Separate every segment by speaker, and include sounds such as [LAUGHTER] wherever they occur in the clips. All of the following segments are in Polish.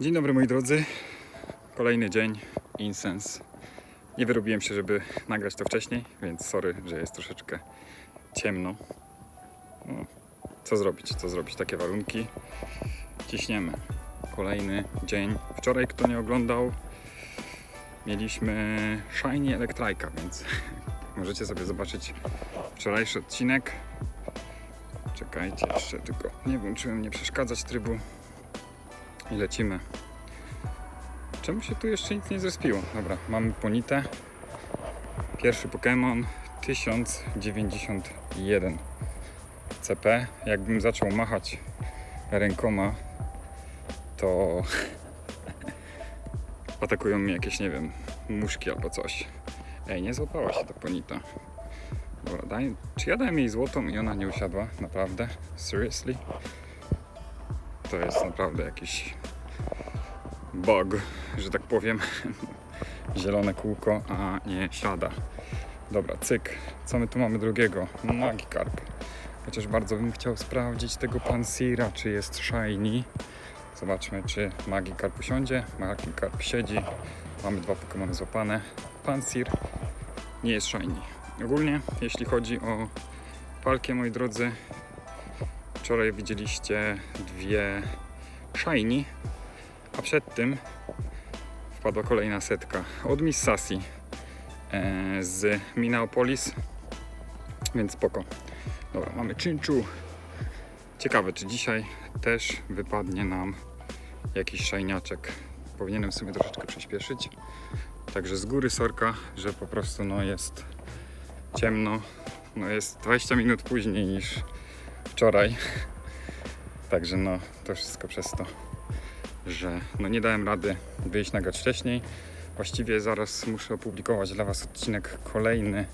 Speaker 1: Dzień dobry moi drodzy. Kolejny dzień Incense. Nie wyrobiłem się, żeby nagrać to wcześniej, więc sorry, że jest troszeczkę ciemno. No, co zrobić, co zrobić, takie warunki. Ciśniemy. Kolejny dzień. Wczoraj, kto nie oglądał, mieliśmy Shiny Electrika, więc [LAUGHS] możecie sobie zobaczyć wczorajszy odcinek. Czekajcie, jeszcze tylko nie włączyłem nie przeszkadzać trybu i lecimy. Czemu się tu jeszcze nic nie zrespiło? Dobra, mamy Ponitę. Pierwszy Pokémon 1091 CP. Jakbym zaczął machać rękoma, to [LAUGHS] atakują mnie jakieś, nie wiem, muszki albo coś. Ej, nie złapała się ta Ponita. Dobra, daj, czy ja dałem jej złotą i ona nie usiadła? Naprawdę? Seriously? To jest naprawdę jakiś bug, że tak powiem. Zielone kółko, a nie siada. Dobra, cyk. Co my tu mamy drugiego? Magikarp. Chociaż bardzo bym chciał sprawdzić tego Pansira, czy jest shiny. Zobaczmy, czy Magikarp usiądzie. Magikarp siedzi. Mamy dwa Pokémony złapane. Pansir nie jest shiny. Ogólnie, jeśli chodzi o palkę, moi drodzy, wczoraj widzieliście dwie shiny, a przed tym wpadła kolejna setka od Miss Sassy e, z Minneapolis, więc spoko. Dobra, mamy Chinchu. Ciekawe, czy dzisiaj też wypadnie nam jakiś szajniaczek. Powinienem sobie troszeczkę przyspieszyć. Także z góry sorka, że po prostu no jest ciemno. No jest 20 minut później niż wczoraj. Także no to wszystko przez to, że no nie dałem rady wyjść nagrać wcześniej. Właściwie zaraz muszę opublikować dla Was odcinek kolejny,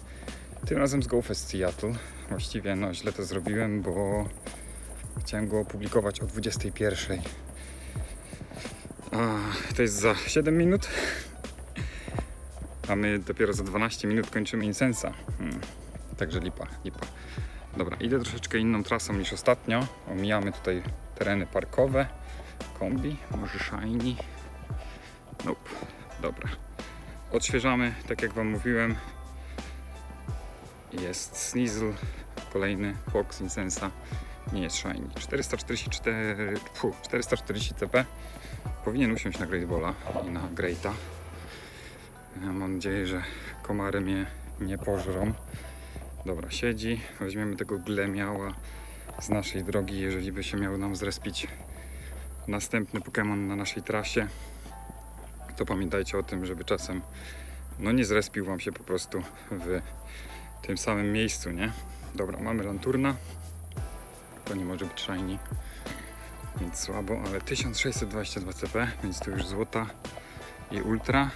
Speaker 1: tym razem z GoFest Seattle. Właściwie no źle to zrobiłem, bo chciałem go opublikować o 21. A, to jest za 7 minut. A my dopiero za 12 minut kończymy Insensa. Hmm. Także lipa, lipa. Dobra, idę troszeczkę inną trasą niż ostatnio. Omijamy tutaj tereny parkowe. Kombi, może shiny. Nope. Dobra. Odświeżamy, tak jak Wam mówiłem. Jest Sneasel, kolejny Fox Insensa. Nie jest shiny. 444, fu, 440 CP. Powinien usiąść na Great Balla i na Greata. Ja Mam nadzieję, że komary mnie nie pożrą. Dobra, siedzi. Weźmiemy tego glemiała z naszej drogi, jeżeli by się miał nam zrespić następny Pokémon na naszej trasie. To pamiętajcie o tym, żeby czasem no nie zrespił wam się po prostu w tym samym miejscu, nie? Dobra, mamy Lanturna. To nie może być shiny. Więc słabo, ale 1622 CP, więc to już złota i ultra.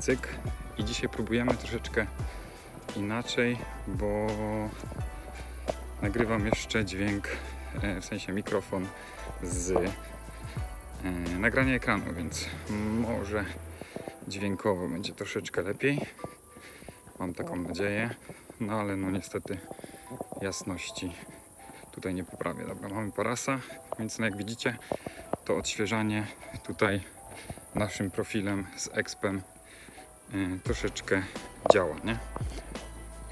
Speaker 1: Cyk. I dzisiaj próbujemy troszeczkę inaczej, bo nagrywam jeszcze dźwięk, e, w sensie mikrofon z e, nagrania ekranu, więc może dźwiękowo będzie troszeczkę lepiej. Mam taką nadzieję, no ale no niestety jasności tutaj nie poprawię. Dobra, mamy parasa, więc no jak widzicie to odświeżanie tutaj naszym profilem z expem y, troszeczkę działa, nie?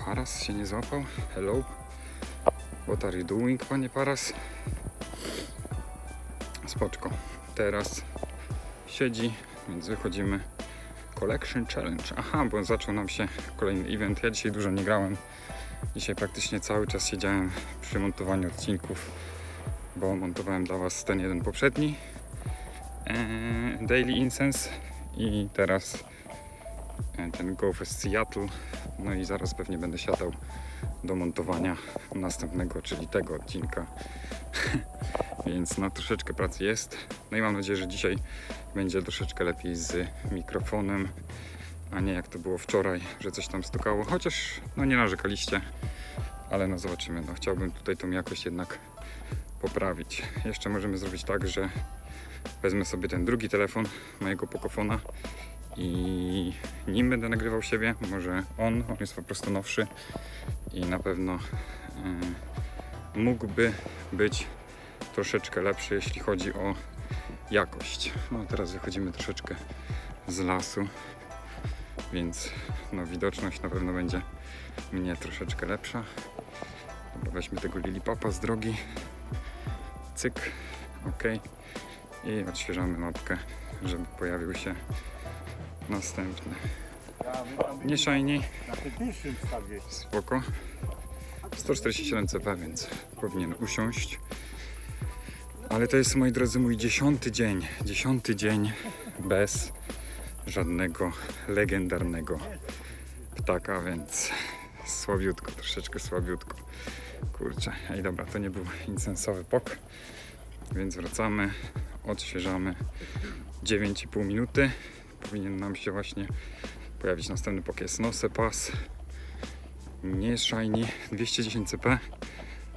Speaker 1: Paras się nie złapał. Hello. What are you doing, panie Paras? Spoczko. Teraz siedzi, więc wychodzimy. Collection Challenge. Aha, bo zaczął nam się kolejny event. Ja dzisiaj dużo nie grałem. Dzisiaj praktycznie cały czas siedziałem przy montowaniu odcinków, bo montowałem dla Was ten jeden poprzedni. Eee, Daily Incense i teraz e, ten GoFest Seattle. No i zaraz pewnie będę siadał do montowania następnego, czyli tego odcinka. [LAUGHS] Więc no troszeczkę pracy jest. No i mam nadzieję, że dzisiaj będzie troszeczkę lepiej z mikrofonem, a nie jak to było wczoraj, że coś tam stukało. Chociaż no nie narzekaliście, ale no zobaczymy. No chciałbym tutaj tą jakość jednak poprawić. Jeszcze możemy zrobić tak, że wezmę sobie ten drugi telefon mojego Pokofona i nim będę nagrywał siebie, może on, on jest po prostu nowszy i na pewno e, mógłby być troszeczkę lepszy, jeśli chodzi o jakość. No teraz wychodzimy troszeczkę z lasu, więc no, widoczność na pewno będzie mnie troszeczkę lepsza. Dobra, weźmy tego lilipapa z drogi. Cyk, ok. I odświeżamy mapkę, żeby pojawił się następny. Nie shiny, spoko. 147 CP, więc powinien usiąść. Ale to jest, moi drodzy, mój dziesiąty dzień. Dziesiąty dzień bez żadnego legendarnego ptaka, więc słabiutko, troszeczkę słabiutko. Kurczę, ej dobra, to nie był incensowy pok, więc wracamy, odświeżamy 9,5 minuty. Powinien nam się właśnie pojawić następny pok, jest Nose Pass. Nie jest shiny, 210 CP.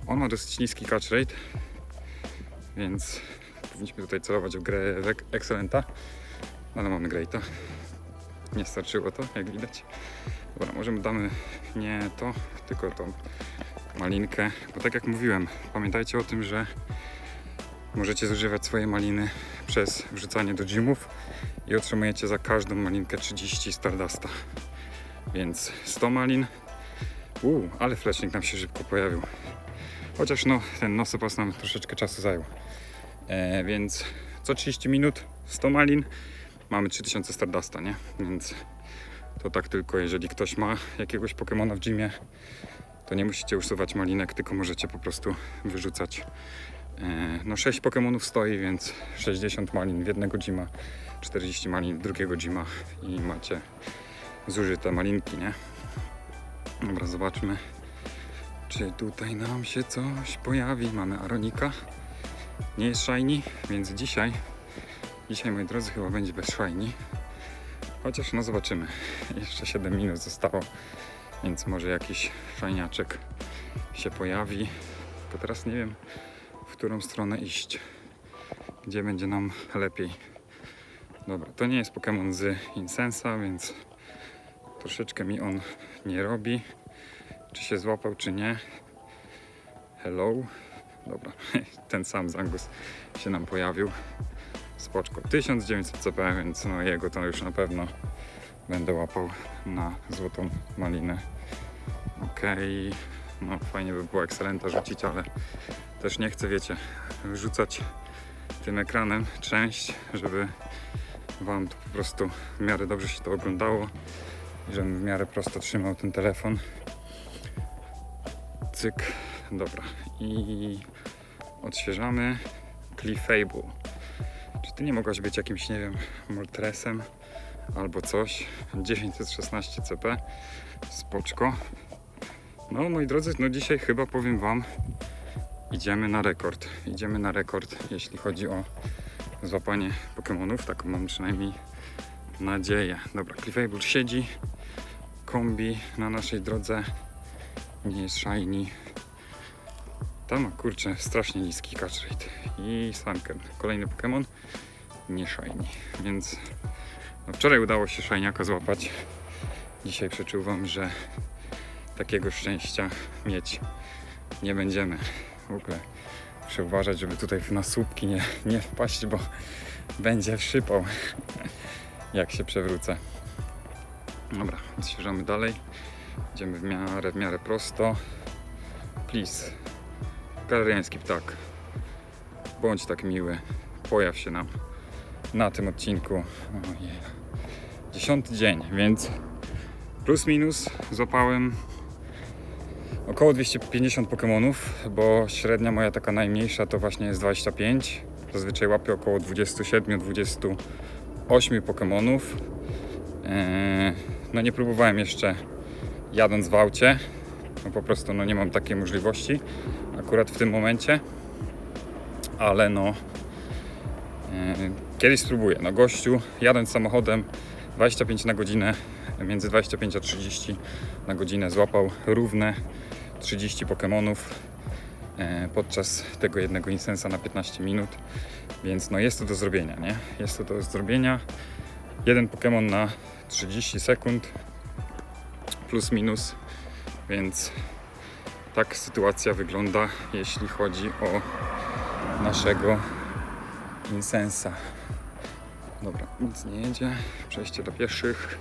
Speaker 1: On ma dosyć niski catch rate, więc powinniśmy tutaj celować w grę Excellenta, ale mamy Greata. Nie starczyło to, jak widać. Dobra, może mu damy nie to, tylko tą malinkę, bo tak jak mówiłem, pamiętajcie o tym, że możecie zużywać swoje maliny przez wrzucanie do gymów i otrzymujecie za każdą malinkę 30 Stardusta. Więc 100 malin. Uuu, ale flesznik nam się szybko pojawił. Chociaż no, ten nosopas nam troszeczkę czasu zajął. E, więc co 30 minut 100 malin mamy 3000 Stardusta, nie? Więc to tak tylko, jeżeli ktoś ma jakiegoś Pokemona w gymie, to nie musicie usuwać malinek, tylko możecie po prostu wyrzucać. E, no 6 Pokemonów stoi, więc 60 malin w jednego gyma, 40 malin drugiego gyma i macie zużyte malinki, nie? Dobra, zobaczmy, czy tutaj nam się coś pojawi. Mamy Aronika. Nie jest shiny, więc dzisiaj, dzisiaj moi drodzy, chyba będzie bez shiny. Chociaż no zobaczymy. Jeszcze 7 minut zostało, więc może jakiś shiniaczek się pojawi. Tylko teraz nie wiem, w którą stronę iść. Gdzie będzie nam lepiej. Dobra, to nie jest Pokémon z Insensa, więc troszeczkę mi on nie robi. Czy się złapał, czy nie. Hello. Dobra, [LAUGHS] ten sam Zangus się nam pojawił. Spoczko. 1900 CP, więc no jego to już na pewno będę łapał na złotą malinę. Okej. No fajnie by było Excelenta rzucić, ale też nie chcę, wiecie, wyrzucać tym ekranem część, żeby Wam to po prostu w miarę dobrze się to oglądało i żebym w miarę prosto trzymał ten telefon. Cyk, dobra. I odświeżamy Cleafable. Czy ty nie mogłaś być jakimś, nie wiem, Moltresem albo coś? 916 CP, spoczko. No moi drodzy, no dzisiaj chyba powiem wam, idziemy na rekord. Idziemy na rekord, jeśli chodzi o złapanie Pokemonów, taką mam przynajmniej nadzieję. Dobra, Cleafable siedzi, kombi na naszej drodze, nie jest shiny. Tam kurczę strasznie niski catch rate. I Slanken, kolejny Pokémon, nie shiny, więc no wczoraj udało się shiniaka złapać. Dzisiaj przeczuwam, że takiego szczęścia mieć nie będziemy. W ogóle muszę uważać, żeby tutaj na słupki nie, nie wpaść, bo będzie szypał, jak się przewrócę. Dobra, odświeżamy dalej. Idziemy w miarę, w miarę prosto. Please. Galeriański ptak. Bądź tak miły. Pojaw się nam na tym odcinku. Ojej. Dziesiąty dzień, więc plus minus złapałem około 250 Pokemonów, bo średnia moja taka najmniejsza to właśnie jest 25. Zazwyczaj łapię około 27-28 Pokemonów. Eee, no nie próbowałem jeszcze jadąc w aucie. No po prostu no nie mam takiej możliwości akurat w tym momencie. Ale no e, kiedyś spróbuję. No gościu, jadąc samochodem 25 na godzinę, między 25 a 30 na godzinę złapał równe 30 Pokemonów e, podczas tego jednego insensa na 15 minut. Więc no jest to do zrobienia, nie? Jest to do zrobienia. Jeden Pokémon na 30 sekund plus minus, więc tak sytuacja wygląda, jeśli chodzi o naszego Insensa. Dobra, nic nie jedzie. Przejście dla pieszych.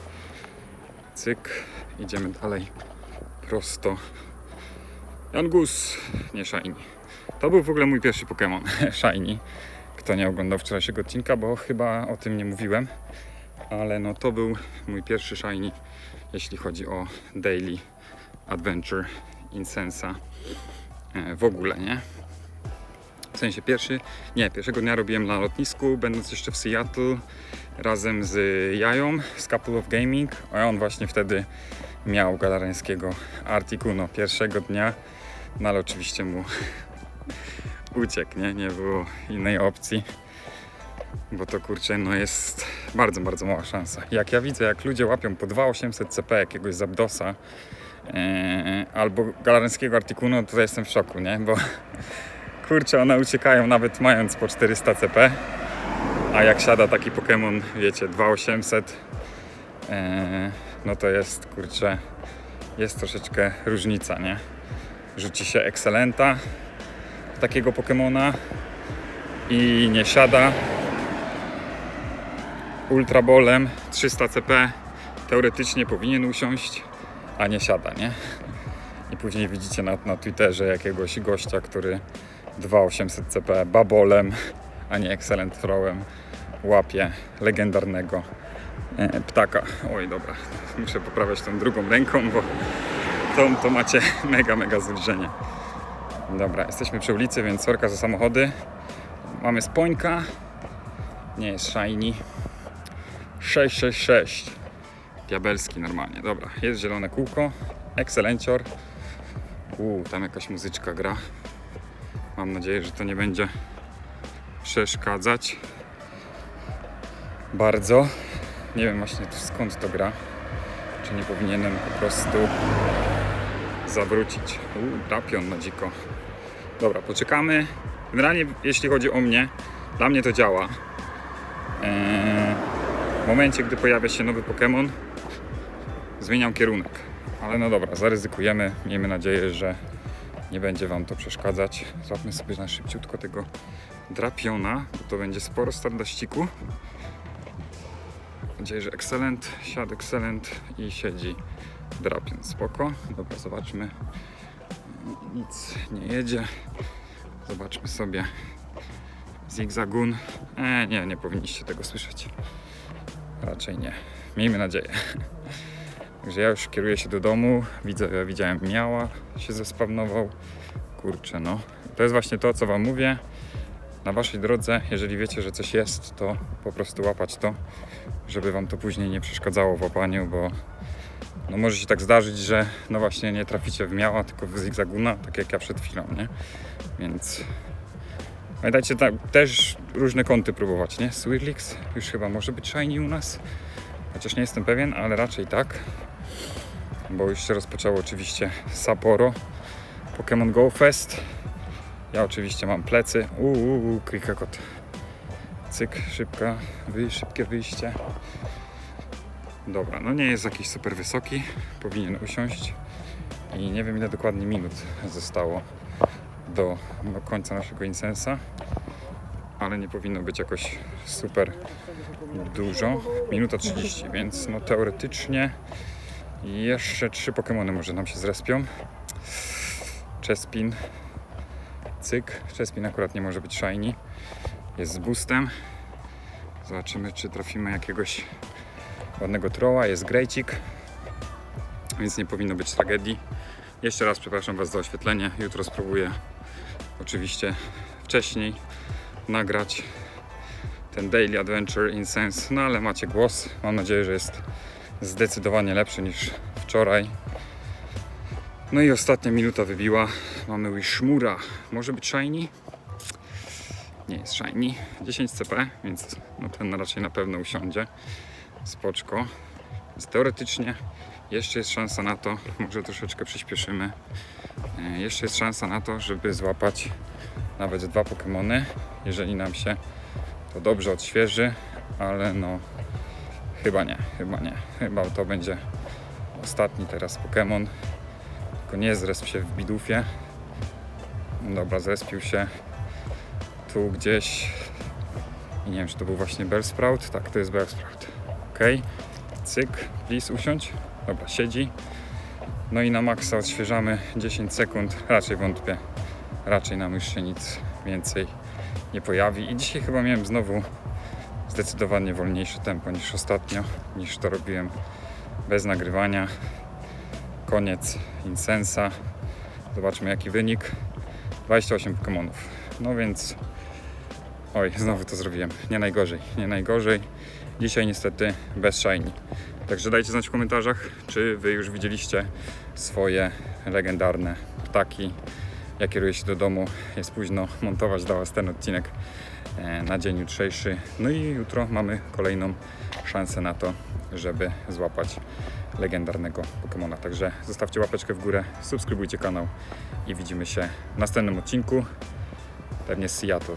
Speaker 1: Cyk. Idziemy dalej. Prosto. Jangus, nie Shiny. To był w ogóle mój pierwszy Pokémon. [LAUGHS] Shiny. Kto nie oglądał wczorajszego odcinka, bo chyba o tym nie mówiłem. Ale no to był mój pierwszy Shiny, jeśli chodzi o Daily Adventure Insensa. E, W ogóle, nie? W sensie pierwszy, nie, pierwszego dnia robiłem na lotnisku, będąc jeszcze w Seattle razem z Jają z Couple of Gaming, a on właśnie wtedy miał galarańskiego Articuno pierwszego dnia, no ale oczywiście mu [LAUGHS] uciekł, nie? Nie było innej opcji, bo to kurczę, no jest bardzo, bardzo mała szansa. Jak ja widzę, jak ludzie łapią po 2800 CP jakiegoś Zabdosa e, albo galarańskiego Articuno, to jestem w szoku, nie? Bo [LAUGHS] kurczę, one uciekają nawet mając po 400 CP, a jak siada taki Pokémon, wiecie, 2800, e, no to jest, kurczę, jest troszeczkę różnica, nie? Rzuci się Excelenta takiego Pokémona i nie siada. Ultra Bolem 300 CP teoretycznie powinien usiąść, a nie siada, nie? I później widzicie na, na Twitterze jakiegoś gościa, który 2800 CP babolem, a nie Excellent Throwem łapie legendarnego e, ptaka. Oj, dobra, muszę poprawiać tą drugą ręką, bo to, to macie [LAUGHS] mega, mega zbliżenie. Dobra, jesteśmy przy ulicy, więc sorka za samochody. Mamy spońka. Nie jest shiny. 666. Diabelski normalnie. Dobra, jest zielone kółko. Excelencior. Uuu, tam jakaś muzyczka gra. Mam nadzieję, że to nie będzie przeszkadzać. Bardzo. Nie wiem właśnie skąd to gra. Czy nie powinienem po prostu zawrócić. Uuu, trapion na dziko. Dobra, poczekamy. Generalnie jeśli chodzi o mnie, dla mnie to działa. Eee, w momencie, gdy pojawia się nowy Pokémon, zmieniam kierunek. Ale no dobra, zaryzykujemy. Miejmy nadzieję, że nie będzie Wam to przeszkadzać. Złapmy sobie na szybciutko tego drapiona, bo to będzie sporo stardaściku. Nadzieję, że excellent, siadł excellent i siedzi drapion. Spoko. Dobra, zobaczmy. Nic nie jedzie. Zobaczmy sobie zigzagun. E, nie, nie powinniście tego słyszeć. Raczej nie. Miejmy nadzieję. Także ja już kieruję się do domu. Widzę, widziałem miała się zespawnował. Kurczę, no. To jest właśnie to, co Wam mówię. Na Waszej drodze, jeżeli wiecie, że coś jest, to po prostu łapać to, żeby Wam to później nie przeszkadzało w łapaniu, bo no może się tak zdarzyć, że no właśnie nie traficie w miała, tylko w zigzaguna, tak jak ja przed chwilą, nie? Więc pamiętajcie tak, też różne kąty próbować, nie? Swirlix już chyba może być shiny u nas, chociaż nie jestem pewien, ale raczej tak, bo już się rozpoczęło oczywiście Sapporo, Pokémon Go Fest. Ja oczywiście mam plecy. Uuu, krikakot. Cyk, szybka, szybkie wyjście. Dobra, no nie jest jakiś super wysoki. Powinien usiąść. I nie wiem ile dokładnie minut zostało do, do końca naszego insensa. Ale nie powinno być jakoś super dużo. Minuta 30, więc no teoretycznie jeszcze trzy Pokémony może nam się zrespią. Chespin. Cyk. Chespin akurat nie może być shiny. Jest z boostem. Zobaczymy, czy trafimy jakiegoś ładnego troła. Jest grejcik. Więc nie powinno być tragedii. Jeszcze raz przepraszam Was za oświetlenie. Jutro spróbuję oczywiście wcześniej nagrać ten Daily Adventure in Sense. No ale macie głos. Mam nadzieję, że jest zdecydowanie lepszy niż wczoraj. No i ostatnia minuta wybiła. Mamy Wishmura. Może być shiny? Nie jest shiny. 10 CP, więc no ten raczej na pewno usiądzie. Spoczko. Więc teoretycznie jeszcze jest szansa na to, może troszeczkę przyspieszymy. E, Jeszcze jest szansa na to, żeby złapać nawet dwa Pokémony, jeżeli nam się to dobrze odświeży, ale no chyba nie, chyba nie. Chyba to będzie ostatni teraz Pokémon. Tylko nie zresp się w bidufie. Dobra, zrespił się gdzieś nie wiem, czy to był właśnie Bellsprout. Tak, to jest Bellsprout. Ok, cyk, please usiądź. Dobra, siedzi. No i na maksa odświeżamy 10 sekund. Raczej wątpię. Raczej nam już się nic więcej nie pojawi. I dzisiaj chyba miałem znowu zdecydowanie wolniejsze tempo niż ostatnio, niż to robiłem bez nagrywania. Koniec Insensa. Zobaczmy jaki wynik. 28 Pokemonów. No więc oj, znowu to zrobiłem. Nie najgorzej, nie najgorzej. Dzisiaj niestety bez shiny. Także dajcie znać w komentarzach, czy wy już widzieliście swoje legendarne ptaki. Ja kieruję się do domu, jest późno montować dla Was ten odcinek e, na dzień jutrzejszy. No i jutro mamy kolejną szansę na to, żeby złapać legendarnego Pokemona. Także zostawcie łapeczkę w górę, subskrybujcie kanał i widzimy się w następnym odcinku. Pewnie z Seattle.